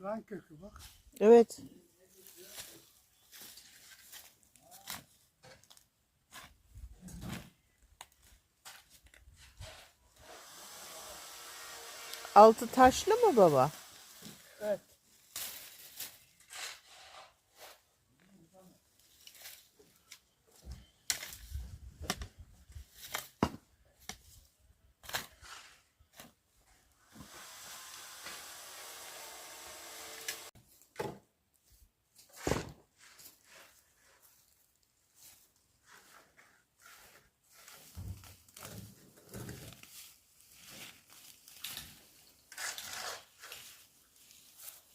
Yılan kökü bak. Evet. Altı taşlı mı baba? Evet.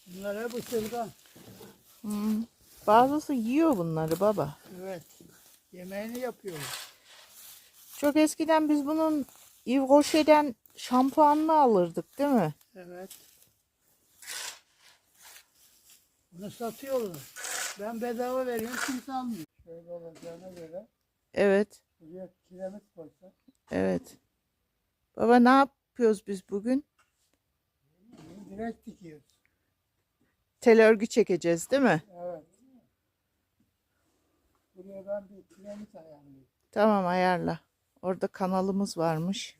Bunlar hep ısırgan. Hmm. Bazısı yiyor bunları baba. Evet. Yemeğini yapıyorlar. Çok eskiden biz bunun Yves Rocher'den şampuanını alırdık değil mi? Evet. Bunu satıyorlar. Ben bedava veriyorum kimse almıyor. Şöyle olacağına göre Evet. buraya kiremit koysak Evet. Baba ne yapıyoruz biz bugün? direkt dikiyoruz. Tel örgü çekeceğiz değil mi? Evet. Buraya ben bir kiremit ayarlıyorum. Tamam ayarla. Orada kanalımız varmış.